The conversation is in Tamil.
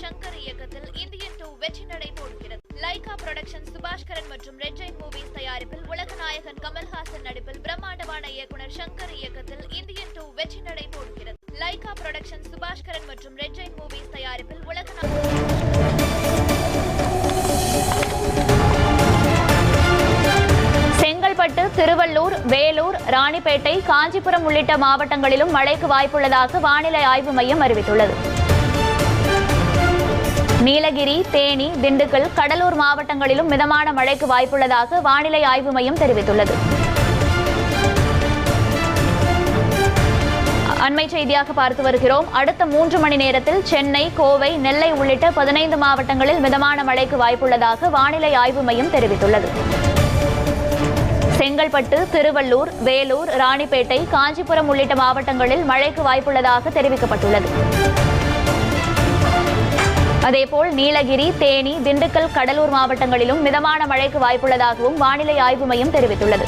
சங்கர் இயக்கத்தில் இந்தியன் டூ வெற்றி நடை போடுகிறது லைகா புரொடக்ஷன் சுபாஷ்கரன் மற்றும் ரெட் ஜெயின் மூவிஸ் தயாரிப்பில் உலக நாயகன் கமல்ஹாசன் நடிப்பில் பிரம்மாண்டமான இயக்குனர் சங்கர் இயக்கத்தில் இந்தியன் டூ வெற்றி நடை போடுகிறது லைகா புரொடக்ஷன் சுபாஷ்கரன் மற்றும் ரெட் ஜெயின் மூவிஸ் தயாரிப்பில் உலக செங்கல்பட்டு திருவள்ளூர் வேலூர் ராணிப்பேட்டை காஞ்சிபுரம் உள்ளிட்ட மாவட்டங்களிலும் மழைக்கு வாய்ப்புள்ளதாக வானிலை ஆய்வு மையம் அறிவித்துள்ளது. நீலகிரி தேனி திண்டுக்கல் கடலூர் மாவட்டங்களிலும் மிதமான மழைக்கு வாய்ப்புள்ளதாக வானிலை ஆய்வு மையம் தெரிவித்துள்ளது. அண்மை செய்தியாக பார்த்து வருகிறோம். அடுத்த மூன்று மணி நேரத்தில் சென்னை கோவை நெல்லை உள்ளிட்ட பதினைந்து மாவட்டங்களில் மிதமான மழைக்கு வாய்ப்புள்ளதாக வானிலை ஆய்வு மையம் தெரிவித்துள்ளது. செங்கல்பட்டு திருவள்ளூர் வேலூர் ராணிப்பேட்டை காஞ்சிபுரம் உள்ளிட்ட மாவட்டங்களில் மழைக்கு வாய்ப்புள்ளதாக தெரிவிக்கப்பட்டுள்ளது. அதேபோல் நீலகிரி தேனி திண்டுக்கல் கடலூர் மாவட்டங்களிலும் மிதமான மழைக்கு வாய்ப்புள்ளதாகவும் வானிலை ஆய்வு மையம் தெரிவித்துள்ளது.